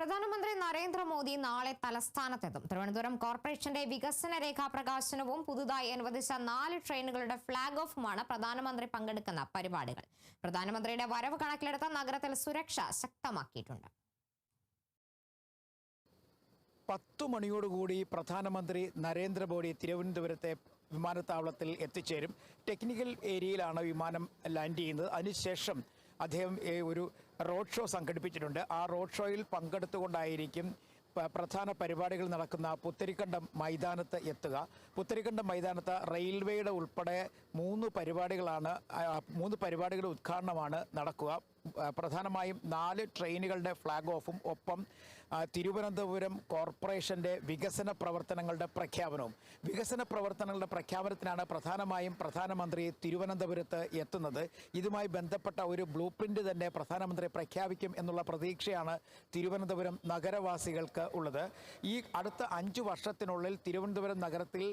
പ്രധാനമന്ത്രി നരേന്ദ്രമോദി നാളെ തലസ്ഥാനത്തെത്തും. തിരുവനന്തപുരം കോർപ്പറേഷന്റെ വികസന രേഖാ പ്രകാശനവും പുതുതായി അനുവദിച്ച നാല് ട്രെയിനുകളുടെ ഫ്ളാഗ് ഓഫുമാണ് പ്രധാനമന്ത്രി പങ്കെടുക്കുന്ന പരിപാടികൾ. പ്രധാനമന്ത്രിയുടെ വരവ് കണക്കിലെടുത്ത് നഗരത്തിൽ സുരക്ഷ ശക്തമാക്കിയിട്ടുണ്ട്. പത്തു മണിയോടുകൂടി പ്രധാനമന്ത്രി നരേന്ദ്രമോദി തിരുവനന്തപുരത്തെ വിമാനത്താവളത്തിൽ എത്തിച്ചേരും. ടെക്നിക്കൽ ഏരിയയിലാണ് വിമാനം ലാൻഡ് ചെയ്യുന്നത്. അതിനുശേഷം അദ്ദേഹം ഒരു റോഡ് ഷോ സംഘടിപ്പിച്ചിട്ടുണ്ട്. ആ റോഡ് ഷോയിൽ പങ്കെടുത്തുകൊണ്ടായിരിക്കും പ്രധാന പരിപാടികൾ നടക്കുന്ന പുത്തരിക്കണ്ടം മൈതാനത്ത് എത്തുക. പുത്തരിക്കണ്ടം മൈതാനത്ത് റെയിൽവേയുടെ ഉൾപ്പെടെ മൂന്ന് പരിപാടികളാണ് മൂന്ന് പരിപാടികളുടെ ഉദ്ഘാടനമാണ് നടക്കുക. പ്രധാനമായും നാല് ട്രെയിനുകളുടെ ഫ്ലാഗ് ഓഫും ഒപ്പം തിരുവനന്തപുരം കോർപ്പറേഷന്റെ വികസന പ്രവർത്തനങ്ങളുടെ പ്രഖ്യാപനവും. വികസന പ്രവർത്തനങ്ങളുടെ പ്രഖ്യാപനത്തിനാണ് പ്രധാനമായും പ്രധാനമന്ത്രി തിരുവനന്തപുരത്ത് എത്തുന്നത്. ഇതുമായി ബന്ധപ്പെട്ട ഒരു ബ്ലൂ പ്രിന്റ് തന്നെ പ്രധാനമന്ത്രി പ്രഖ്യാപിക്കും എന്നുള്ള പ്രതീക്ഷയാണ് തിരുവനന്തപുരം നഗരവാസികൾക്ക് ഉള്ളത്. ഈ അടുത്ത അഞ്ച് വർഷത്തിനുള്ളിൽ തിരുവനന്തപുരം നഗരത്തിൽ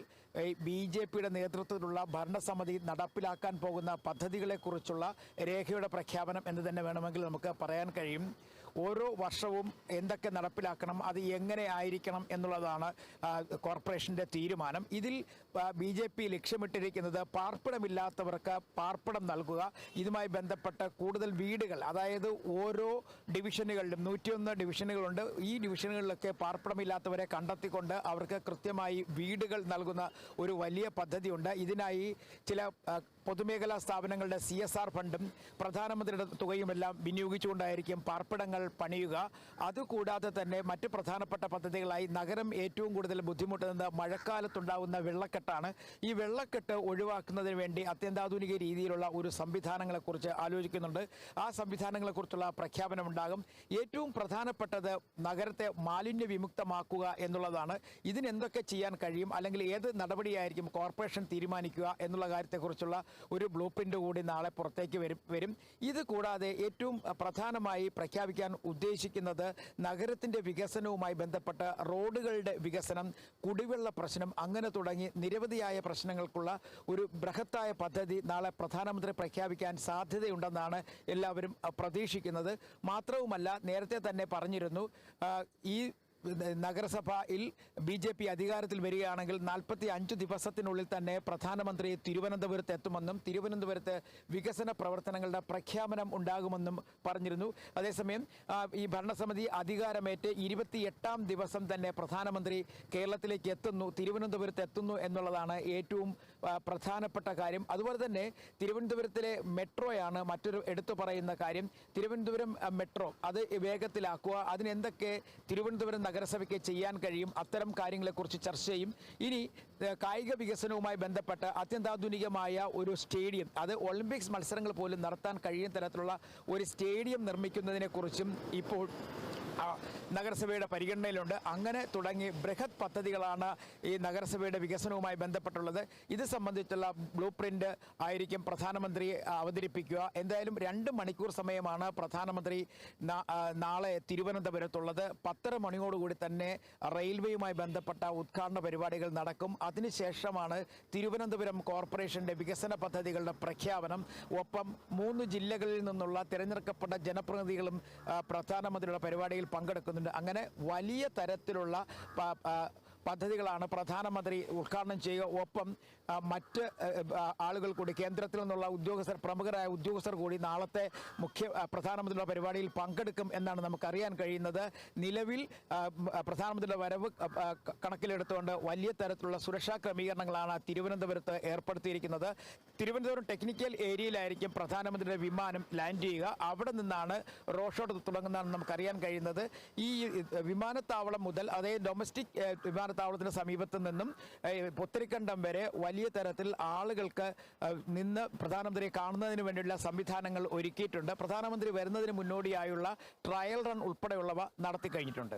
ബി ജെ പിയുടെ നേതൃത്വത്തിലുള്ള ഭരണസമിതി നടപ്പിലാക്കാൻ പോകുന്ന പദ്ധതികളെക്കുറിച്ചുള്ള രേഖയുടെ പ്രഖ്യാപനം എന്ന് തന്നെ വേണമെങ്കിൽ നമുക്ക് പറയാൻ കഴിയും. ഓരോ വർഷവും എന്തൊക്കെ നടപ്പിലാക്കണം അത് എങ്ങനെ ആയിരിക്കണം എന്നുള്ളതാണ് കോർപ്പറേഷന്റെ തീരുമാനം. ഇതിൽ ബി ജെ പി ലക്ഷ്യമിട്ടിരിക്കുന്നത് പാർപ്പിടമില്ലാത്തവർക്ക് പാർപ്പിടം നൽകുക ഇതുമായി ബന്ധപ്പെട്ട് കൂടുതൽ വീടുകൾ അതായത് ഓരോ ഡിവിഷനുകളിലും നൂറ്റിയൊന്ന് ഡിവിഷനുകളുണ്ട്. ഈ ഡിവിഷനുകളിലൊക്കെ പാർപ്പിടമില്ലാത്തവരെ കണ്ടെത്തിക്കൊണ്ട് അവർക്ക് കൃത്യമായി വീടുകൾ നൽകുന്ന ഒരു വലിയ പദ്ധതിയുണ്ട്. ഇതിനായി ചില പൊതുമേഖലാ സ്ഥാപനങ്ങളുടെ സി എസ് ആർ ഫണ്ടും പ്രധാനമന്ത്രിയുടെ തുകയുമെല്ലാം വിനിയോഗിച്ചുകൊണ്ടായിരിക്കും പാർപ്പിടങ്ങൾ പണിയുക. അതുകൂടാതെ തന്നെ മറ്റ് പ്രധാനപ്പെട്ട പദ്ധതികളായി നഗരം ഏറ്റവും കൂടുതൽ ബുദ്ധിമുട്ടുന്നത് മഴക്കാലത്തുണ്ടാകുന്ന വെള്ളക്കെട്ടാണ്. ഈ വെള്ളക്കെട്ട് ഒഴിവാക്കുന്നതിന് വേണ്ടി അത്യന്താധുനിക രീതിയിലുള്ള ഒരു സംവിധാനങ്ങളെക്കുറിച്ച് ആലോചിക്കുന്നുണ്ട്. ആ സംവിധാനങ്ങളെക്കുറിച്ചുള്ള പ്രഖ്യാപനമുണ്ടാകും. ഏറ്റവും പ്രധാനപ്പെട്ടത് നഗരത്തെ മാലിന്യ വിമുക്തമാക്കുക എന്നുള്ളതാണ് ഇതിനെന്തൊക്കെ ചെയ്യാൻ കഴിയും? അല്ലെങ്കിൽ ഏത് നടപടിയായിരിക്കും കോർപ്പറേഷൻ തീരുമാനിക്കുക എന്നുള്ള കാര്യത്തെക്കുറിച്ചുള്ള ഒരു ബ്ലൂ പ്രിന്റ് കൂടി നാളെ പുറത്തേക്ക് വരും. വരും. ഇത് കൂടാതെ ഏറ്റവും പ്രധാനമായി പ്രഖ്യാപിക്കാൻ ഉദ്ദേശിക്കുന്നത് നഗരത്തിന്റെ വികസനവുമായി ബന്ധപ്പെട്ട റോഡുകളുടെ വികസനം കുടിവെള്ള പ്രശ്നം അങ്ങനെ തുടങ്ങി നിരവധിയായ പ്രശ്നങ്ങൾക്കുള്ള ഒരു ബൃഹത്തായ പദ്ധതി നാളെ പ്രധാനമന്ത്രി പ്രഖ്യാപിക്കാൻ സാധ്യതയുണ്ടെന്നാണ് എല്ലാവരും പ്രതീക്ഷിക്കുന്നത്. മാത്രവുമല്ല നേരത്തെ തന്നെ പറഞ്ഞിരുന്നു ഈ നഗരസഭയിൽ ബി ജെ പി അധികാരത്തിൽ വരികയാണെങ്കിൽ നാൽപ്പത്തി അഞ്ച് ദിവസത്തിനുള്ളിൽ തന്നെ പ്രധാനമന്ത്രി തിരുവനന്തപുരത്ത് എത്തുമെന്നും തിരുവനന്തപുരത്ത് വികസന പ്രവർത്തനങ്ങളുടെ പ്രഖ്യാപനം ഉണ്ടാകുമെന്നും പറഞ്ഞിരുന്നു. അതേസമയം ഈ ഭരണസമിതി അധികാരമേറ്റ് ഇരുപത്തിയെട്ടാം ദിവസം തന്നെ പ്രധാനമന്ത്രി കേരളത്തിലേക്ക് എത്തുന്നു തിരുവനന്തപുരത്ത് എത്തുന്നു എന്നുള്ളതാണ് ഏറ്റവും പ്രധാനപ്പെട്ട കാര്യം. അതുപോലെ തന്നെ തിരുവനന്തപുരത്തിലെ മെട്രോയാണ് മറ്റൊരു എടുത്തു പറയുന്ന കാര്യം. തിരുവനന്തപുരം മെട്രോ അത് വേഗത്തിലാക്കുക. അതിനെന്തൊക്കെ തിരുവനന്തപുരം നഗരസഭയ്ക്ക് ചെയ്യാൻ കഴിയും. അത്തരം കാര്യങ്ങളെക്കുറിച്ച് ചർച്ച ചെയ്യും. ഇനി കായിക വികസനവുമായി ബന്ധപ്പെട്ട് അത്യന്താധുനികമായ ഒരു സ്റ്റേഡിയം അത് ഒളിമ്പിക്സ് മത്സരങ്ങൾ പോലും നടത്താൻ കഴിയുന്ന തരത്തിലുള്ള ഒരു സ്റ്റേഡിയം നിർമ്മിക്കുന്നതിനെക്കുറിച്ചും ഇപ്പോൾ നഗരസഭയുടെ പരിഗണനയിലുണ്ട്. അങ്ങനെ തുടങ്ങി ബൃഹത് പദ്ധതികളാണ് ഈ നഗരസഭയുടെ വികസനവുമായി ബന്ധപ്പെട്ടുള്ളത്. ഇത് സംബന്ധിച്ചുള്ള ബ്ലൂ പ്രിന്റ് ആയിരിക്കും പ്രധാനമന്ത്രി അവതരിപ്പിക്കുക. എന്തായാലും രണ്ട് മണിക്കൂർ സമയമാണ് പ്രധാനമന്ത്രി നാളെ തിരുവനന്തപുരത്തുള്ളത്. പത്തര മണിയോടുകൂടി തന്നെ റെയിൽവേയുമായി ബന്ധപ്പെട്ട ഉദ്ഘാടന പരിപാടികൾ നടക്കും. അതിനുശേഷമാണ് തിരുവനന്തപുരം കോർപ്പറേഷന്റെ വികസന പദ്ധതികളുടെ പ്രഖ്യാപനം. ഒപ്പം മൂന്ന് ജില്ലകളിൽ നിന്നുള്ള തിരഞ്ഞെടുക്കപ്പെട്ട ജനപ്രതിനിധികളും പ്രധാനമന്ത്രിയുടെ പരിപാടിയിൽ പങ്കെടുക്കുന്നുണ്ട്. അങ്ങനെ വലിയ തരത്തിലുള്ള പദ്ധതികളാണ് പ്രധാനമന്ത്രി ഉദ്ഘാടനം ചെയ്യുക. ഒപ്പം മറ്റ് ആളുകൾ കൂടി കേന്ദ്രത്തിൽ നിന്നുള്ള ഉദ്യോഗസ്ഥർ പ്രമുഖരായ ഉദ്യോഗസ്ഥർ കൂടി നാളത്തെ മുഖ്യ പ്രധാനമന്ത്രിയുടെ പരിപാടിയിൽ പങ്കെടുക്കും എന്നാണ് നമുക്കറിയാൻ കഴിയുന്നത്. നിലവിൽ പ്രധാനമന്ത്രിയുടെ വരവ് കണക്കിലെടുത്തുകൊണ്ട് വലിയ തരത്തിലുള്ള സുരക്ഷാ ക്രമീകരണങ്ങളാണ് തിരുവനന്തപുരത്ത് ഏർപ്പെടുത്തിയിരിക്കുന്നത്. തിരുവനന്തപുരം ടെക്നിക്കൽ ഏരിയയിലായിരിക്കും പ്രധാനമന്ത്രിയുടെ വിമാനം ലാൻഡ് ചെയ്യുക. അവിടെ നിന്നാണ് റോഡ് ഷോ തുടങ്ങുന്നതാണ് നമുക്കറിയാൻ കഴിയുന്നത്. ഈ വിമാനത്താവളം മുതൽ അതേ ഡൊമസ്റ്റിക് ഏഹ്, വിമാനത്താവളത്തിന് സമീപത്തു നിന്നും പുത്തരിക്കണ്ടം വരെ വലിയ തരത്തിൽ ആളുകൾക്ക് നിന്ന് പ്രധാനമന്ത്രിയെ കാണുന്നതിന് വേണ്ടിയുള്ള സംവിധാനങ്ങൾ ഒരുക്കിയിട്ടുണ്ട്. പ്രധാനമന്ത്രി വരുന്നതിന് മുന്നോടിയായുള്ള ട്രയൽ റൺ ഉൾപ്പെടെയുള്ളവ നടത്തി കഴിഞ്ഞിട്ടുണ്ട്.